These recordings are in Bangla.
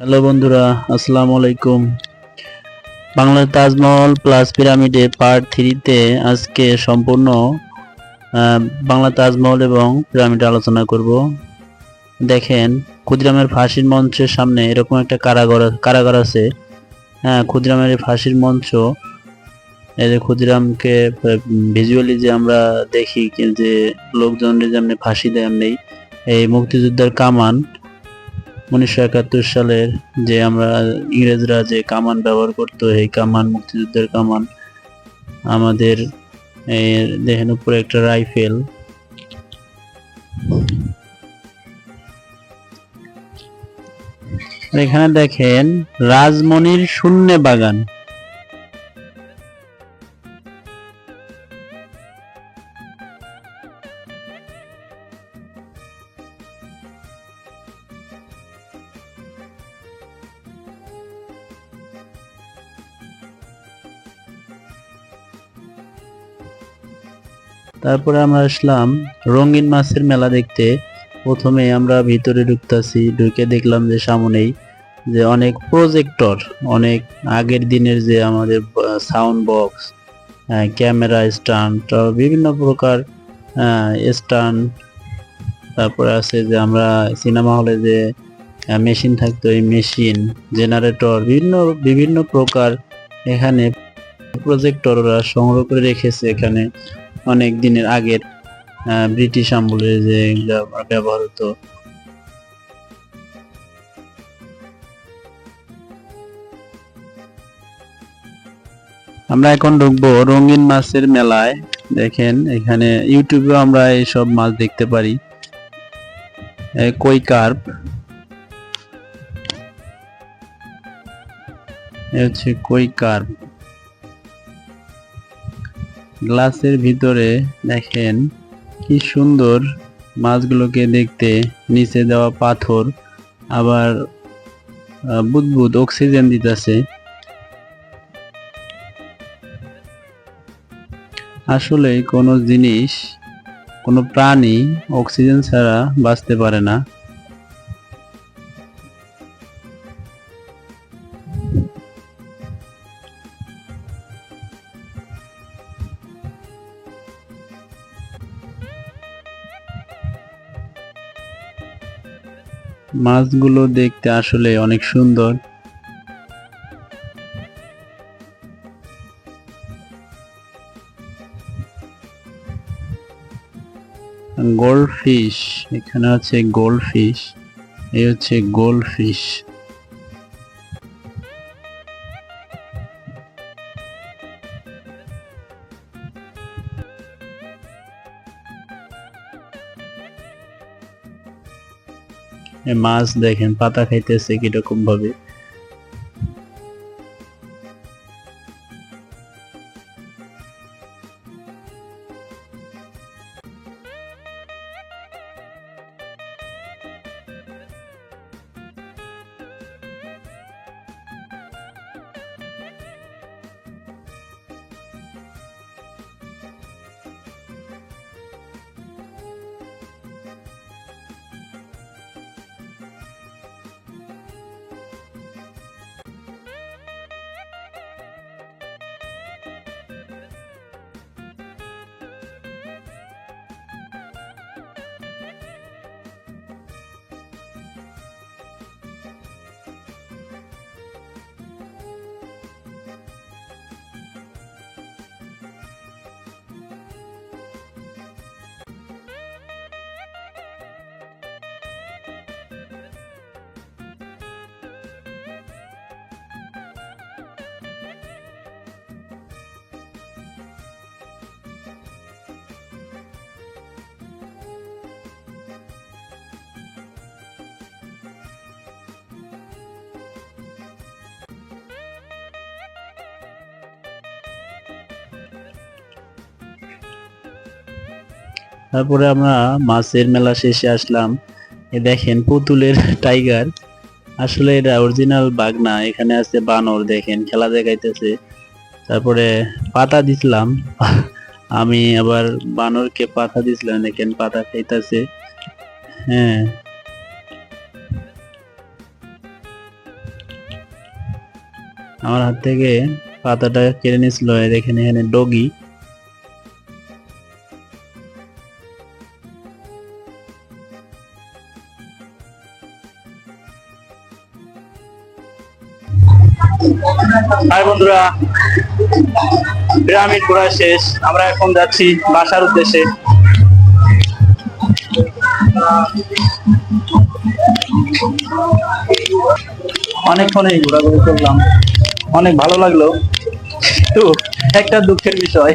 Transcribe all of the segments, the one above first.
হ্যালো বন্ধুরা, আসসালামু আলাইকুম। বাংলার তাজমহল প্লাস পিরামিডে পার্ট থ্রিতে আজকে সম্পূর্ণ বাংলা তাজমহল এবং পিরামিড আলোচনা করব। দেখেন, ক্ষুদিরামের ফাঁসির মঞ্চের সামনে এরকম একটা কারাগার কারাগার আছে। হ্যাঁ ক্ষুদিরামের ফাঁসির মঞ্চ, এই যে ক্ষুদিরামকে ভিজুয়ালি যে আমরা দেখি যে লোকজনের যেমনি ফাঁসি দেয় এমনি এই মুক্তিযোদ্ধার কামান উনিশশো একাত্তর সালের যে আমরা ইংরেজরা যে কামান ব্যবহার করতো, এই কামান মুক্তিযুদ্ধের কামান, আমাদের দেখেন উপরে একটা রাইফেল। এখানে দেখেন রাজমণির শূন্য বাগান। তারপরে আমরা আসলাম রঙিন মাছের মেলা দেখতে। প্রথমে আমরা ভিতরে ঢুকতেছি, ঢুকে দেখলাম যে সামনেই যে অনেক প্রজেক্টর অনেক আগের দিনের যে আমাদের সাউন্ড বক্স ক্যামেরা স্ট্যান্ড বিভিন্ন প্রকার স্ট্যান্ড তারপরে আছে যে আমরা সিনেমা হলে যে মেশিন থাকতো, এই মেশিন জেনারেটর বিভিন্ন বিভিন্ন প্রকার এখানে প্রজেক্টররা সংগ্রহ করে রেখেছে এখানে। অনেক দিনের আগের ব্রিটিশ আমলের যে ব্যবহার হতো। আমরা এখন ঢুকবো রঙিন মাছের মেলায়। দেখেন, এখানে ইউটিউবে আমরা এইসব মাছ দেখতে পারি। কই কার্প। হচ্ছে কই কার্প। গ্লাসের ভিতরে দেখেন কি সুন্দর মাছগুলোকে দেখতে, নিচে দেওয়া পাথর, আবার বুদবুদ অক্সিজেন দিতেছে। আসলে কোনো জিনিস, কোনো প্রাণী অক্সিজেন ছাড়া বাঁচতে পারে না। মাছগুলো দেখতে আসলে অনেক সুন্দর। গোল্ড ফিশ এখানে আছে গোল্ড ফিশ এই হচ্ছে গোল্ড ফিশ মাছ দেখেন পাতা খাইতেছে কীরকম ভাবে তারপরে আমরা মাছের মেলা শেষে আসলাম। এ দেখেন পুতুলের টাইগার। আসলে এটা অরিজিনাল বাঘ না, এখানে আছে বানর, দেখেন খেলা দেখাইতেছে। তারপরে পাতা দিছিলাম। আমি আবার বানরকে পাতা দিছিলাম, দেখেন পাতা খাইতেছে। হ্যাঁ। আমার হাত থেকে পাতাটা কেড়ে নিয়েছিল দেখেন এখানে ডগি। হাই বন্ধুরা পিরামিড ঘোরা শেষ। আমরা এখন যাচ্ছি বাসার উদ্দেশ্যে। অনেকক্ষণই ঘোরাঘুরি করলাম। অনেক ভালো লাগল। তো, একটা দুঃখের বিষয়।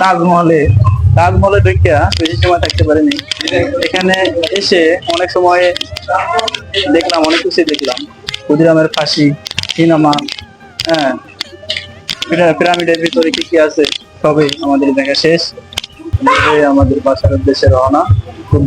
তাজমহলে তাজমহলে দেখিয়া বেশি সময় থাকতে পারিনি। এখানে এসে অনেক সময় দেখলাম, অনেক কিছু দেখলাম। ক্ষুদিরামের ফাঁসি সিনেমা হ্যাঁ। পিরামিড পিরামিডের ভিতরে কি কি আছে, সবই আমাদের দেখা শেষ। আমাদের বাসার উদ্দেশ্যে রওনা। খুব